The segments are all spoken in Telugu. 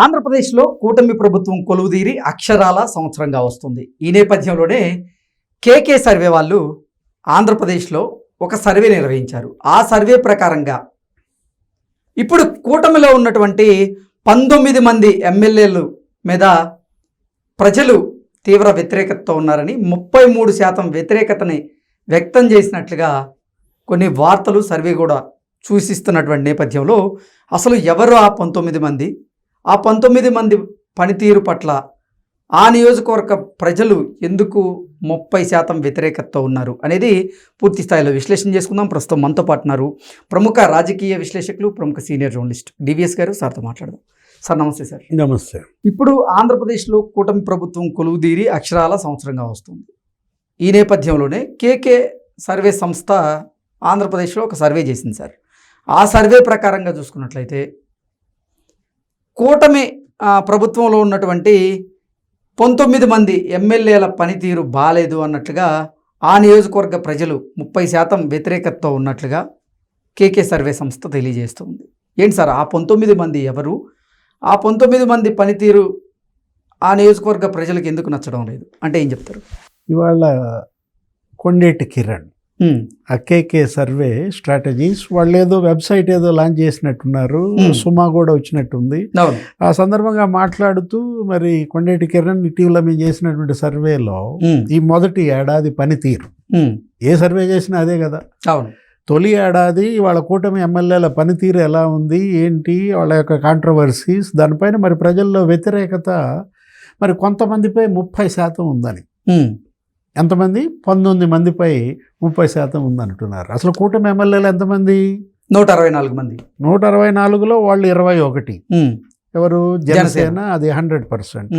ఆంధ్రప్రదేశ్లో కూటమి ప్రభుత్వం కొలువుదీరి అక్షరాల సంవత్సరంగా వస్తుంది. ఈ నేపథ్యంలోనే కేకే సర్వే వాళ్ళు ఆంధ్రప్రదేశ్లో ఒక సర్వే నిర్వహించారు. ఆ సర్వే ప్రకారంగా ఇప్పుడు కూటమిలో ఉన్నటువంటి పంతొమ్మిది మంది ఎమ్మెల్యేలు మీద ప్రజలు తీవ్ర వ్యతిరేకతతో ఉన్నారని ముప్పై మూడు శాతం వ్యతిరేకతని వ్యక్తం చేసినట్లుగా కొన్ని వార్తలు సర్వే కూడా సూచిస్తున్నటువంటి నేపథ్యంలో అసలు ఎవరు ఆ పంతొమ్మిది మంది? ఆ పంతొమ్మిది మంది పనితీరు పట్ల ఆ నియోజకవర్గ ప్రజలు ఎందుకు ముప్పై శాతం వ్యతిరేకతతో ఉన్నారు అనేది పూర్తి స్థాయిలో విశ్లేషణ చేసుకుందాం. ప్రస్తుతం మనతో పాటు ఉన్నారు ప్రముఖ రాజకీయ విశ్లేషకులు ప్రముఖ సీనియర్ జర్నలిస్ట్ డివిఎస్ గారు. సార్తో మాట్లాడదాం. సార్ నమస్తే సార్. నమస్తే. ఇప్పుడు ఆంధ్రప్రదేశ్లో కూటమి ప్రభుత్వం కొలువుదీరి అక్షరాల సంవత్సరంగా వస్తుంది. ఈ నేపథ్యంలోనే కేకే సర్వే సంస్థ ఆంధ్రప్రదేశ్లో ఒక సర్వే చేసింది సార్. ఆ సర్వే ప్రకారంగా చూసుకున్నట్లయితే కూటమి ప్రభుత్వంలో ఉన్నటువంటి పంతొమ్మిది మంది ఎమ్మెల్యేల పనితీరు బాలేదు అన్నట్లుగా ఆ నియోజకవర్గ ప్రజలు ముప్పై శాతం వ్యతిరేకతతో ఉన్నట్లుగా కేకే సర్వే సంస్థ తెలియజేస్తుంది. ఏంటి సార్? ఆ పంతొమ్మిది మంది ఎవరు? ఆ పంతొమ్మిది మంది పనితీరు ఆ నియోజకవర్గ ప్రజలకు ఎందుకు నచ్చడం లేదు? అంటే ఏం చెప్తారు? ఇవాళ కొండేటి కిరణ్ ఉమ్, ఆ కేకే సర్వే స్ట్రాటజీస్. వాళ్ళు ఏదో వెబ్సైట్ ఏదో లాంచ్ చేసినట్టున్నారు. Hmm. సుమా కూడా వచ్చినట్టుంది. ఆ సందర్భంగా మాట్లాడుతూ మరి కొండేటి కిరణ్ ఇటీవల మేము చేసినటువంటి సర్వేలో ఉమ్, ఈ మొదటి ఏడాది పనితీరు. ఏ సర్వే చేసినా అదే కదా. అవును. తొలి ఏడాది వాళ్ళ కూటమి ఎమ్మెల్యేల పనితీరు ఎలా ఉంది ఏంటి వాళ్ళ యొక్క కాంట్రవర్సీస్ దానిపైన మరి ప్రజల్లో వ్యతిరేకత. మరి కొంతమందిపై ముప్పై శాతం ఉందని. ఎంతమంది? పంతొమ్మిది మందిపై ముప్పై శాతం ఉందంటున్నారు అసలు కూటమి ఎమ్మెల్యేలు ఎంతమంది? నూట అరవై నాలుగు మంది. నూట అరవై నాలుగులో వాళ్ళు ఇరవై ఒకటి. ఎవరు? జనసేన. అది హండ్రెడ్ పర్సెంట్.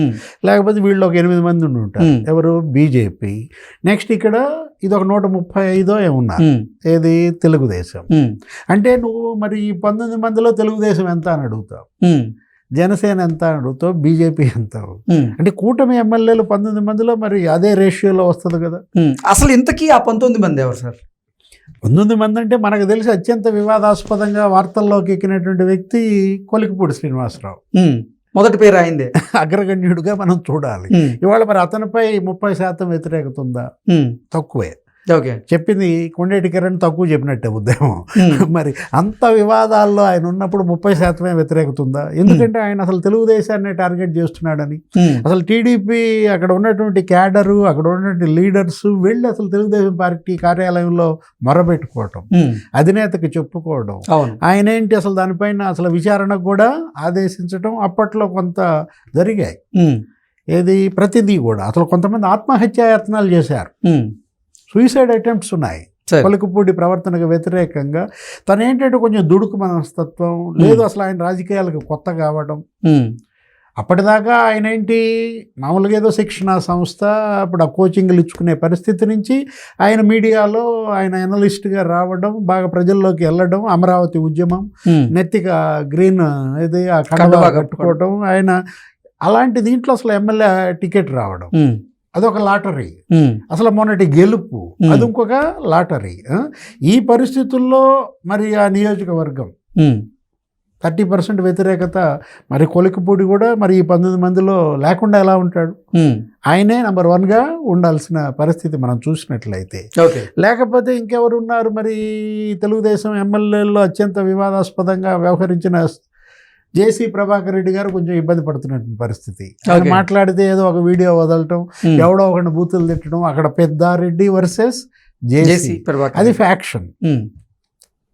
లేకపోతే వీళ్ళు ఒక ఎనిమిది మంది ఉండి ఉంటారు. ఎవరు? బీజేపీ. నెక్స్ట్ ఇక్కడ ఇది ఒక నూట ముప్పై ఐదో ఏమున్నారు ఏది? తెలుగుదేశం. అంటే నువ్వు మరి ఈ పంతొమ్మిది మందిలో తెలుగుదేశం ఎంత అని అడుగుతావు? జనసేన ఎంత అని అడుగుతావు బీజేపీ ఎంత అంటే కూటమి ఎమ్మెల్యేలు పంతొమ్మిది మందిలో మరి అదే రేషియోలో వస్తుంది కదా. అసలు ఇంతకీ ఆ పంతొమ్మిది మంది ఎవరు సార్? పంతొమ్మిది మంది అంటే మనకు తెలిసి అత్యంత వివాదాస్పదంగా వార్తల్లోకి ఎక్కినటువంటి వ్యక్తి కొలికిపూడి శ్రీనివాసరావు. మొదటి పేరు అయిందే అగ్రగణ్యుడిగా మనం చూడాలి. ఇవాళ మరి అతనిపై ముప్పై శాతం వ్యతిరేకత ఉందా? తక్కువే. ఓకే. చెప్పింది కొండేటి కిరణ్ తక్కువ చెప్పినట్టే ఉద్యమం మరి అంత వివాదాల్లో ఆయన ఉన్నప్పుడు ముప్పై శాతమే వ్యతిరేకత ఉందా ఎందుకంటే ఆయన అసలు తెలుగుదేశాన్ని టార్గెట్ చేస్తున్నాడని. అసలు టీడీపీ అక్కడ ఉన్నటువంటి క్యాడరు అక్కడ ఉన్నటువంటి లీడర్స్ వెళ్ళి అసలు తెలుగుదేశం పార్టీ కార్యాలయంలో మొరబెట్టుకోవటం అధినేతకి చెప్పుకోవడం ఆయన ఏంటి అసలు దానిపైన అసలు విచారణకు కూడా ఆదేశించడం అప్పట్లో కొంత జరిగాయి. ఏది? ప్రతిదీ కూడా. అసలు కొంతమంది ఆత్మహత్యాయత్నాలు చేశారు. సూసైడ్ అటెంప్ట్స్ ఉన్నాయి. పలుకుపూడి ప్రవర్తనకు వ్యతిరేకంగా తను ఏంటంటే కొంచెం దుడుకు మనస్తత్వం లేదు అసలు ఆయన రాజకీయాలకు కొత్త కావడం. అప్పటిదాకా ఆయన ఏంటి మామూలుగా ఏదో శిక్షణ సంస్థ అప్పుడు ఆ కోచింగ్లు ఇచ్చుకునే పరిస్థితి నుంచి ఆయన మీడియాలో ఆయన ఎనలిస్ట్గా రావడం బాగా ప్రజల్లోకి వెళ్ళడం అమరావతి ఉద్యమం ఉమ్, నెత్తిగా గ్రీన్ ఇది ఆ కట్టుకోవడం. ఆయన అలాంటి దీంట్లో అసలు ఎమ్మెల్యే టికెట్ రావడం. అదొక లాటరీ. అసలు మొన్నటి గెలుపు. అది ఇంకొక లాటరీ? ఈ పరిస్థితుల్లో మరి ఆ నియోజకవర్గం థర్టీ పర్సెంట్ వ్యతిరేకత మరి కొలికపూడి కూడా మరి ఈ పంతొమ్మిది మందిలో లేకుండా ఎలా ఉంటాడు? ఆయనే నెంబర్ వన్గా ఉండాల్సిన పరిస్థితి మనం చూసినట్లయితే. లేకపోతే ఇంకెవరు ఉన్నారు మరి? తెలుగుదేశం ఎమ్మెల్యేల్లో అత్యంత వివాదాస్పదంగా వ్యవహరించిన జేసీ ప్రభాకర్ రెడ్డి గారు కొంచెం ఇబ్బంది పడుతున్నటువంటి పరిస్థితి. మాట్లాడితే ఏదో ఒక వీడియో వదలటం ఉమ్, ఎవడో ఒకరిని బూతులు తిట్టడం అక్కడ పెద్దారెడ్డి వర్సెస్ జేసీ. అది ఫ్యాక్షన్. ఉమ్,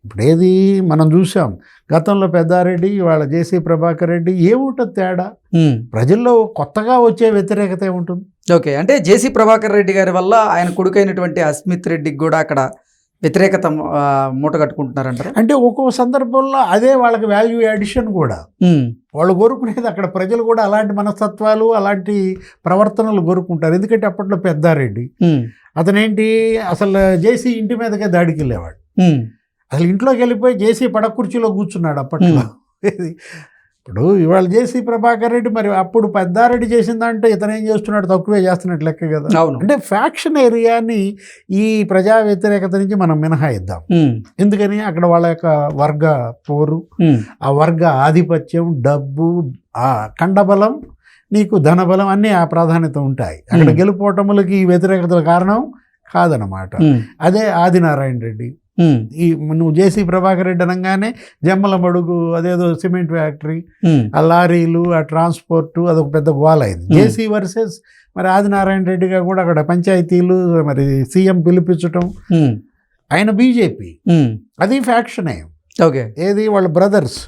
ఇప్పుడు ఏది మనం చూసాం గతంలో పెద్దారెడ్డి ఇవాళ జేసీ ప్రభాకర్ రెడ్డి ఏముంటుంది తేడా? ఉమ్. ప్రజల్లో కొత్తగా వచ్చే వ్యతిరేకత ఏముంటుంది? ఓకే. అంటే జేసీ ప్రభాకర్ రెడ్డి గారి వల్ల ఆయన కొడుకైనటువంటి అస్మిత్ రెడ్డికి కూడా అక్కడ వ్యతిరేకత మూట కట్టుకుంటున్నారంటారా? అంటే ఒక్కో సందర్భంలో అదే వాళ్ళకి వాల్యూ అడిషన్ కూడా. వాళ్ళు కోరుకునేది అక్కడ ప్రజలు కూడా అలాంటి మనస్తత్వాలు అలాంటి ప్రవర్తనలు కోరుకుంటారు. ఎందుకంటే అప్పట్లో పెద్దారెడ్డి. అతనేంటి అసలు జేసీ ఇంటి మీదకే దాడికి వెళ్ళేవాడు అసలు ఇంట్లోకి వెళ్ళిపోయి జేసీ పడక కుర్చీలో కూర్చున్నాడు అప్పట్లో. ఇప్పుడు ఇవాళ జేసీ ప్రభాకర్ రెడ్డి మరి అప్పుడు పెద్దారెడ్డి చేసిందంటే ఇతను ఏం చేస్తున్నాడు తక్కువే చేస్తున్నట్టు లెక్క కదా. అవును. అంటే ఫ్యాక్షన్ ఏరియాని ఈ ప్రజా వ్యతిరేకత నుంచి మనం మినహాయిద్దాం. ఎందుకని అక్కడ వాళ్ళ యొక్క వర్గ పోరు ఆ వర్గ ఆధిపత్యం డబ్బు ఆ కండబలం నీకు ధనబలం అన్నీ ఆ ప్రాధాన్యత ఉంటాయి. అక్కడ. గెలుపోటములకి ఈ వ్యతిరేకతల కారణం కాదనమాట అదే ఆదినారాయణ రెడ్డి. ఈ నువ్వు జేసీ ప్రభాకర్ రెడ్డి అనగానే జమ్మల మడుగు అదేదో సిమెంట్ ఫ్యాక్టరీ ఆ లారీలు ఆ ట్రాన్స్పోర్ట్ అదొక పెద్ద గోల అయింది. జేసీ వర్సెస్ మరి ఆదినారాయణ రెడ్డిగా కూడా అక్కడ పంచాయతీలు మరి సీఎం పిలిపించటం ఆయన బీజేపీ. అది ఫ్యాక్షనే. ఓకే. ఏది వాళ్ళ బ్రదర్స్.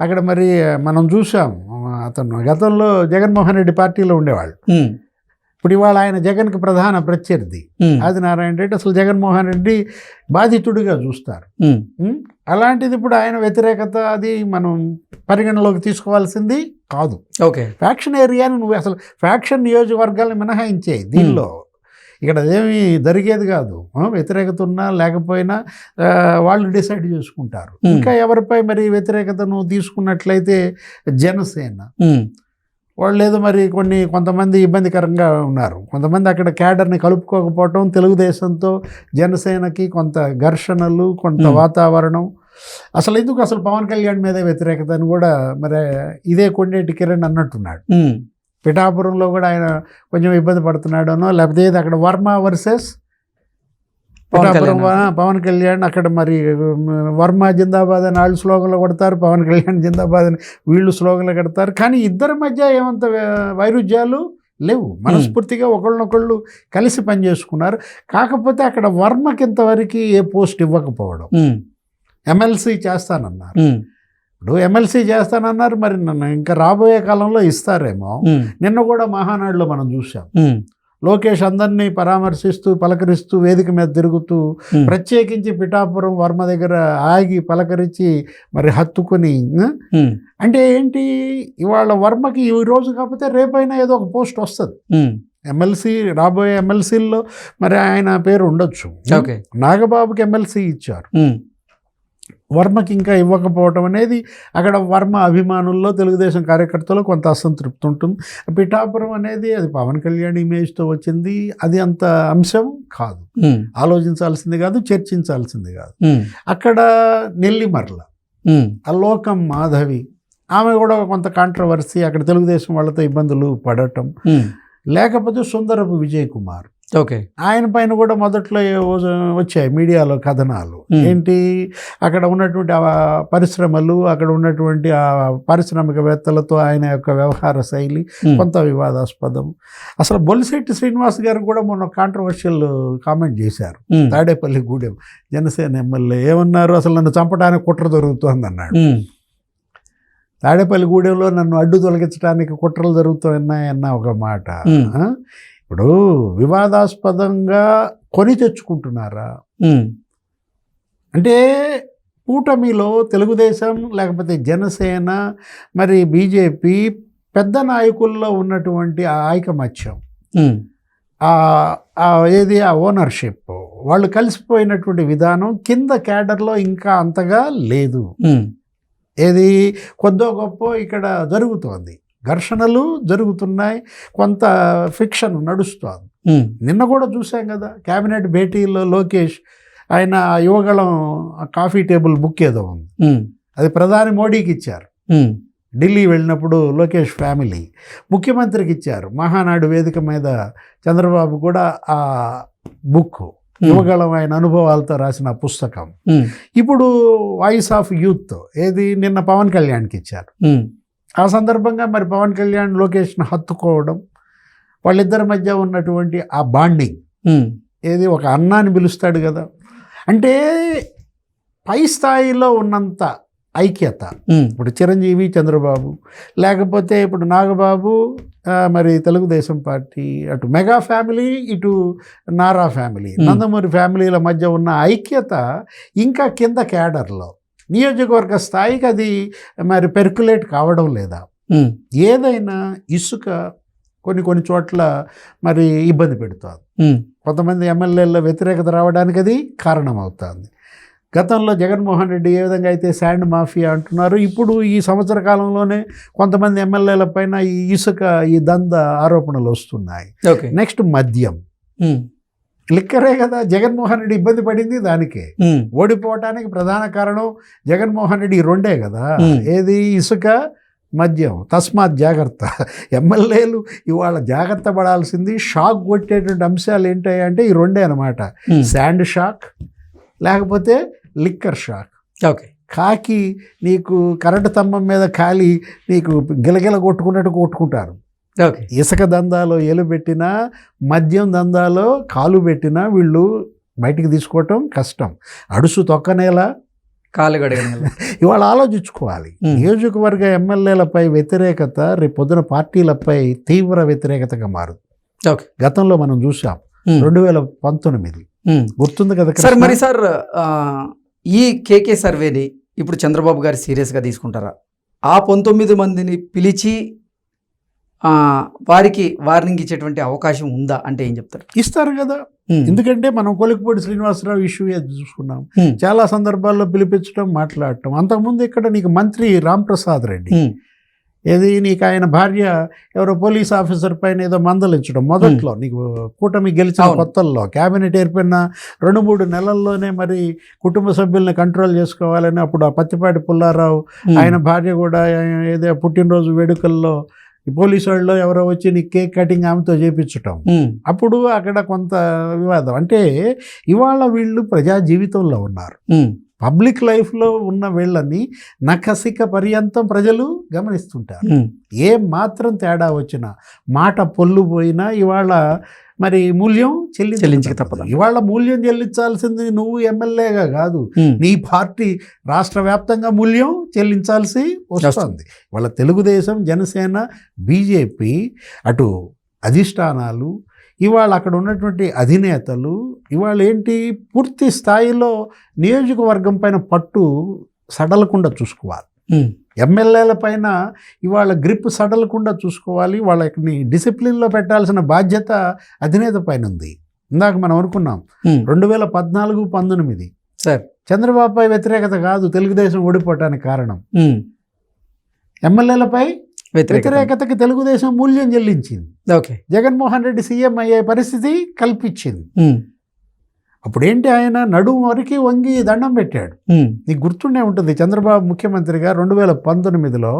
అక్కడ మరి మనం చూసాం అతను గతంలో జగన్మోహన్ రెడ్డి పార్టీలో ఉండేవాళ్ళు. ఇప్పుడు ఇవాళ ఆయన జగన్కి ప్రధాన ప్రత్యర్థి. ఆదినారాయణ రెడ్డి అసలు జగన్మోహన్ రెడ్డి బాధితుడిగా చూస్తారు? అలాంటిది ఇప్పుడు ఆయన వ్యతిరేకత అది మనం పరిగణలోకి తీసుకోవాల్సింది కాదు. ఓకే. ఫ్యాక్షన్ ఏరియాని నువ్వు అసలు ఫ్యాక్షన్ నియోజకవర్గాలను మినహాయించే దీనిలో ఇక్కడ అదేమి జరిగేది కాదు. వ్యతిరేకత ఉన్నా లేకపోయినా వాళ్ళు డిసైడ్ చేసుకుంటారు. ఇంకా ఎవరిపై మరి వ్యతిరేకత నువ్వు తీసుకున్నట్లయితే జనసేన? వాళ్ళు ఏదో మరి కొన్ని కొంతమంది ఇబ్బందికరంగా ఉన్నారు. కొంతమంది అక్కడ క్యాడర్ని కలుపుకోకపోవటం తెలుగుదేశంతో జనసేనకి కొంత ఘర్షణలు కొంత. వాతావరణం. అసలు ఎందుకు అసలు పవన్ కళ్యాణ్ మీదే వ్యతిరేకత అని కూడా మరి ఇదే కొండేటి కిరణ్ అన్నట్టున్నాడు. పిఠాపురంలో కూడా ఆయన కొంచెం ఇబ్బంది పడుతున్నాడనో లేకపోతే అక్కడ వర్మ వర్సెస్ పవన్ కళ్యాణ్. అక్కడ మరి వర్మ జిందాబాద్ అని వాళ్ళు స్లోగన్లు కొడతారు పవన్ కళ్యాణ్ జిందాబాద్ అని వీళ్ళు స్లోగన్లు కడతారు. కానీ ఇద్దరి మధ్య ఏమంత వైరుధ్యాలు లేవు. మనస్ఫూర్తిగా ఒకళ్ళనొకళ్ళు కలిసి పనిచేసుకున్నారు. కాకపోతే అక్కడ వర్మకి ఇంతవరకు ఏ పోస్ట్ ఇవ్వకపోవడం. ఎమ్మెల్సీ చేస్తానన్నారు. ఇప్పుడు ఎమ్మెల్సీ చేస్తానన్నారు మరి నన్ను ఇంకా రాబోయే కాలంలో ఇస్తారేమో. నిన్న కూడా మహానాడులో మనం చూసాం లోకేష్ అందరినీ పరామర్శిస్తూ పలకరిస్తూ వేదిక మీద తిరుగుతూ ప్రత్యేకించి పిఠాపురం వర్మ దగ్గర ఆగి పలకరించి మరి హత్తుకుని అంటే ఏంటి? ఇవాళ వర్మకి ఈ రోజు కాకపోతే రేపైనా ఏదో ఒక పోస్ట్ వస్తుంది. ఎమ్మెల్సీ రాబోయే ఎమ్మెల్సీల్లో మరి ఆయన పేరు ఉండొచ్చు. ఓకే. నాగబాబుకి ఎమ్మెల్సీ ఇచ్చారు. వర్మకి ఇంకా ఇవ్వకపోవటం అనేది అక్కడ వర్మ అభిమానుల్లో తెలుగుదేశం కార్యకర్తలు కొంత అసంతృప్తి ఉంటుంది. పిఠాపురం అనేది అది పవన్ కళ్యాణ్ ఇమేజ్తో వచ్చింది. అది అంత అంశం కాదు. ఆలోచించాల్సింది కాదు చర్చించాల్సింది కాదు. అక్కడ నెల్లిమర్ల అలోకం మాధవి ఆమె కూడా కొంత కాంట్రవర్సీ అక్కడ తెలుగుదేశం వాళ్ళతో ఇబ్బందులు పడటం. లేకపోతే సుందరపు విజయ్ కుమార్. ఓకే. ఆయన పైన కూడా మొదట్లో వచ్చాయి మీడియాలో కథనాలు. ఏంటి? అక్కడ ఉన్నటువంటి ఆ పరిశ్రమలు అక్కడ ఉన్నటువంటి ఆ పారిశ్రామికవేత్తలతో ఆయన యొక్క వ్యవహార శైలి కొంత వివాదాస్పదం. అసలు బొలిశెట్టి శ్రీనివాస్ గారు కూడా మొన్న కాంట్రవర్షియల్ కామెంట్ చేశారు. తాడేపల్లి గూడెం జనసేన ఎమ్మెల్యే ఏమన్నారు? అసలు నన్ను చంపడానికి కుట్ర జరుగుతోంది అన్నాడు. తాడేపల్లి గూడెంలో నన్ను అడ్డు తొలగించడానికి కుట్రలు జరుగుతున్నాయన్న ఒక మాట? ఇప్పుడు వివాదాస్పదంగా కొని తెచ్చుకుంటున్నారా? అంటే కూటమిలో తెలుగుదేశం లేకపోతే జనసేన మరి బీజేపీ పెద్ద నాయకుల్లో ఉన్నటువంటి ఆ ఐకమత్యం ఏది ఆ ఓనర్షిప్ వాళ్ళు కలిసిపోయినటువంటి విధానం కింద క్యాడర్లో ఇంకా అంతగా లేదు. ఏది కొద్దో గొప్ప ఇక్కడ జరుగుతోంది. ఘర్షణలు జరుగుతున్నాయి. కొంత ఫిక్షన్ నడుస్తోంది. నిన్న కూడా చూసాం కదా కేబినెట్ భేటీలో లోకేష్ ఆయన ఆ యువగళం కాఫీ టేబుల్ బుక్ ఏదో ఉంది. అది ప్రధాని మోడీకి ఇచ్చారు. ఢిల్లీ వెళ్ళినప్పుడు లోకేష్ ఫ్యామిలీ ముఖ్యమంత్రికి ఇచ్చారు. మహానాడు వేదిక మీద చంద్రబాబు కూడా ఆ బుక్ యువగళం ఆయన అనుభవాలతో రాసిన పుస్తకం. ఇప్పుడు వాయిస్ ఆఫ్ యూత్ ఏది? నిన్న పవన్ కళ్యాణ్కి ఇచ్చారు. ఆ సందర్భంగా మరి పవన్ కళ్యాణ్ లోకేష్ను హత్తుకోవడం వాళ్ళిద్దరి మధ్య ఉన్నటువంటి ఆ బాండింగ్. ఏది ఒక అన్నాన్ని పిలుస్తాడు కదా. అంటే పై స్థాయిలో ఉన్నంత ఐక్యత. ఇప్పుడు చిరంజీవి చంద్రబాబు లేకపోతే ఇప్పుడు నాగబాబు మరి తెలుగుదేశం పార్టీ అటు మెగా ఫ్యామిలీ ఇటు నారా ఫ్యామిలీ. నందమూరి ఫ్యామిలీల మధ్య ఉన్న ఐక్యత ఇంకా కింద క్యాడర్లో. నియోజకవర్గ స్థాయికి అది మరి పెర్కులేట్ కావడం లేదా? ఏదైనా ఇసుక కొన్ని కొన్ని చోట్ల మరి ఇబ్బంది పెడుతుంది. కొంతమంది ఎమ్మెల్యేల వ్యతిరేకత రావడానికి అది కారణమవుతుంది. గతంలో జగన్మోహన్ రెడ్డి ఏ విధంగా అయితే శాండ్ మాఫియా అంటున్నారు ఇప్పుడు ఈ సంవత్సర కాలంలోనే కొంతమంది ఎమ్మెల్యేల పైన ఈ ఇసుక ఈ దంద ఆరోపణలు వస్తున్నాయి. ఓకే. నెక్స్ట్ మద్యం. లిక్కరే కదా. జగన్మోహన్ రెడ్డి ఇబ్బంది పడింది దానికే. ఓడిపోవటానికి ప్రధాన కారణం జగన్మోహన్ రెడ్డి ఈ రెండే కదా. ఏది? ఇసుక మద్యం. తస్మాత్ జాగ్రత్త. ఎమ్మెల్యేలు ఇవాళ జాగ్రత్త పడాల్సింది షాక్ కొట్టేటువంటి అంశాలు ఏంటంటే ఈ రెండే అనమాట శాండ్ షాక్ లేకపోతే లిక్కర్ షాక్. ఓకే. కాకి నీకు కరెంటు స్తంభం మీద కాలి నీకు గిలగిల కొట్టుకున్నట్టు కొట్టుకుంటారు. ఇసుక దందాలో ఏలు పెట్టినా మద్యం దందాలో కాలు పెట్టినా వీళ్ళు బయటికి తీసుకోవటం కష్టం. అడుసు తొక్కనేలా? కాలు గడగ ఇవాళ ఆలోచించుకోవాలి. నియోజకవర్గ ఎమ్మెల్యేలపై వ్యతిరేకత రేపు పొద్దున పార్టీలపై తీవ్ర వ్యతిరేకతగా మారుతుంది ఓకే. గతంలో మనం చూసాం రెండు వేల పంతొమ్మిది. గుర్తుంది కదా సార్? మరి సార్ ఈ కేకే సర్వేని ఇప్పుడు చంద్రబాబు గారు సీరియస్గా తీసుకుంటారా? ఆ పంతొమ్మిది మందిని పిలిచి వారికి వార్నింగ్ ఇచ్చేటువంటి అవకాశం ఉందా అంటే ఏం చెప్తారు? ఇస్తారు కదా. ఉమ్, ఎందుకంటే మనం కొలికిపూడి శ్రీనివాసరావు ఇష్యూ చూసుకున్నాం. ఉమ్, చాలా సందర్భాల్లో పిలిపించడం మాట్లాడటం. అంతకుముందు ఇక్కడ నీకు మంత్రి రాంప్రసాద్ రెడ్డి. ఉమ్, ఏది నీకు ఆయన భార్య ఎవరో పోలీస్ ఆఫీసర్ పైన ఏదో మందలించడం మొదట్లో నీకు కూటమి గెలిచిన. కొత్తల్లో క్యాబినెట్ ఏర్పడిన రెండు మూడు నెలల్లోనే మరి కుటుంబ సభ్యుల్ని కంట్రోల్ చేసుకోవాలని అప్పుడు ఆ పత్తిపాటి పుల్లారావు ఆయన భార్య కూడా ఏదో పుట్టినరోజు వేడుకల్లో ఈ పోలీసు వాళ్ళు ఎవరో వచ్చి నీ కేక్ కటింగ్ ఆమెతో చేపించటం. అప్పుడు అక్కడ కొంత వివాదం. అంటే ఇవాళ వీళ్ళు ప్రజా జీవితంలో ఉన్నారు. పబ్లిక్ లైఫ్లో ఉన్న వీళ్ళని నకసిక పర్యంతం ప్రజలు గమనిస్తుంటారు. ఏ మాత్రం తేడా వచ్చినా మాట పొల్లు పోయినా ఇవాళ మరి మూల్యం చెల్లించక చెల్లించక తప్పదు. ఇవాళ మూల్యం చెల్లించాల్సింది నువ్వు ఎమ్మెల్యేగా కాదు. నీ పార్టీ రాష్ట్ర వ్యాప్తంగా మూల్యం చెల్లించాల్సి వస్తుంది. వాళ్ళ తెలుగుదేశం జనసేన బీజేపీ అటు అధిష్టానాలు ఇవాళ అక్కడ ఉన్నటువంటి అధినేతలు ఇవాళ ఏంటి పూర్తి స్థాయిలో నియోజకవర్గం పైన పట్టు సడలకుండా చూసుకోవాలి. ఎమ్మెల్యేల పైన ఇవాళ గ్రిప్ సడలకుండా చూసుకోవాలి. వాళ్ళని డిసిప్లిన్లో పెట్టాల్సిన బాధ్యత అధినేత పైన ఉంది. ఇందాక మనం అనుకున్నాం రెండు వేల పద్నాలుగు పంతొమ్మిది. సార్. చంద్రబాబుపై వ్యతిరేకత కాదు తెలుగుదేశం ఓడిపోవటానికి కారణం. ఎమ్మెల్యేలపై వ్యతిరేకతకి తెలుగుదేశం మూల్యం చెల్లించింది. ఓకే. జగన్మోహన్ రెడ్డి సీఎం అయ్యే పరిస్థితి కల్పించింది. అప్పుడేంటి ఆయన నడుము వరకు వంగి దండం పెట్టాడు. నీకు గుర్తుండే ఉంటుంది చంద్రబాబు ముఖ్యమంత్రిగా రెండు వేల పంతొమ్మిదిలో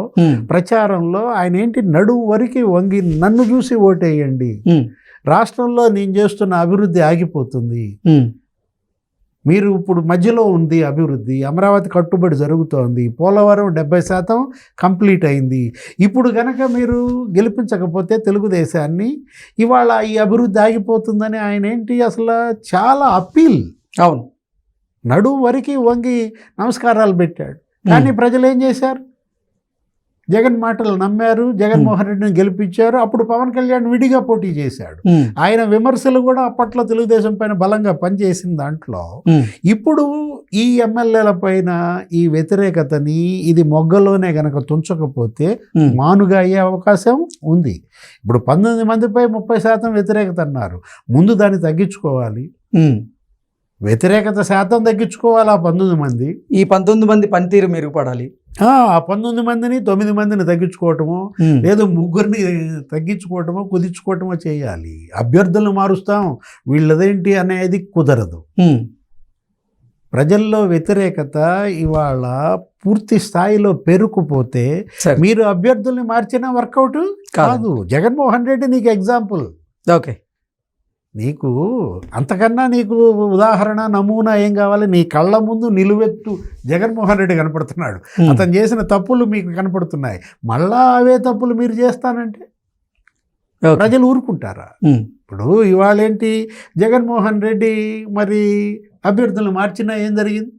ప్రచారంలో ఆయన ఏంటి నడుము వరకు వంగి నన్ను చూసి ఓటేయండి. రాష్ట్రంలో నేను చేస్తున్న అభివృద్ధి ఆగిపోతుంది. మీరు ఇప్పుడు మధ్యలో ఉంది అభివృద్ధి అమరావతి కట్టుబడి జరుగుతోంది పోలవరం డెబ్బై శాతం కంప్లీట్ అయింది. ఇప్పుడు గనక మీరు గెలిపించకపోతే తెలుగుదేశాన్ని ఇవాళ ఈ అభివృద్ధి ఆగిపోతుందని ఆయన ఏంటి అసలు చాలా అప్పీల్. అవును. నడుము వరకు వంగి నమస్కారాలు పెట్టాడు. కానీ ప్రజలు ఏం చేశారు? జగన్ మాటలు నమ్మారు జగన్మోహన్ రెడ్డిని గెలిపించారు. అప్పుడు పవన్ కళ్యాణ్ విడిగా పోటీ చేశాడు. ఆయన విమర్శలు కూడా అప్పట్లో తెలుగుదేశం పైన బలంగా పనిచేసిన దాంట్లో. ఇప్పుడు ఈ ఎమ్మెల్యేల పైన ఈ వ్యతిరేకతని ఇది మొగ్గలోనే గనక తుంచకపోతే మానుగా అయ్యే అవకాశం ఉంది. ఇప్పుడు పంతొమ్మిది మందిపై ముప్పై శాతం వ్యతిరేకత అన్నారు. ముందు దాన్ని తగ్గించుకోవాలి. వ్యతిరేకత శాతం తగ్గించుకోవాలి ఆ పంతొమ్మిది మంది? ఈ పంతొమ్మిది మంది పనితీరు మెరుగుపడాలి. పంతొమ్మిది మందిని తొమ్మిది మందిని తగ్గించుకోవటము లేదు ముగ్గురిని తగ్గించుకోవటమో కుదించుకోవటమో చేయాలి. అభ్యర్థులను మారుస్తాం. వీళ్ళదేంటి అనేది కుదరదు. ప్రజల్లో వ్యతిరేకత ఇవాళ పూర్తి స్థాయిలో పెరుకుపోతే మీరు అభ్యర్థుల్ని మార్చినా వర్కౌట్ కాదు. కాదు. జగన్మోహన్ రెడ్డి నీకు ఎగ్జాంపుల్. ఓకే. నీకు అంతకన్నా నీకు ఉదాహరణ నమూనా ఏం కావాలి? నీ కళ్ళ ముందు నిలువెత్తు జగన్మోహన్ రెడ్డి కనపడుతున్నాడు. అతను చేసిన తప్పులు మీకు కనపడుతున్నాయి. మళ్ళా అవే తప్పులు మీరు చేస్తానంటే. ప్రజలు ఊరుకుంటారా? ఇప్పుడు ఇవాళ ఏంటి జగన్మోహన్ రెడ్డి మరి అభ్యర్థులు మార్చినా ఏం జరిగింది?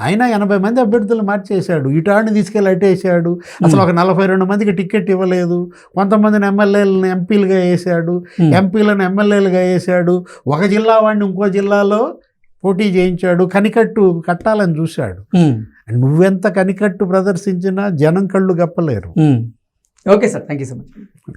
ఆయన ఎనభై మంది అభ్యర్థులు మార్చేశాడు. ఇటాడిని తీసుకెళ్ళి అట్టేశాడు అసలు ఒక నలభై రెండు మందికి టికెట్ ఇవ్వలేదు. కొంతమందిని ఎమ్మెల్యేలను ఎంపీలుగా వేసాడు ఎంపీలను ఎమ్మెల్యేలుగా వేసాడు ఒక జిల్లా వాడిని ఇంకో జిల్లాలో పోటీ చేయించాడు. కనికట్టు కట్టాలని చూశాడు. నువ్వెంత కనికట్టు ప్రదర్శించినా జనం కళ్ళు గప్పలేరు. Okay sir. Thank you so much.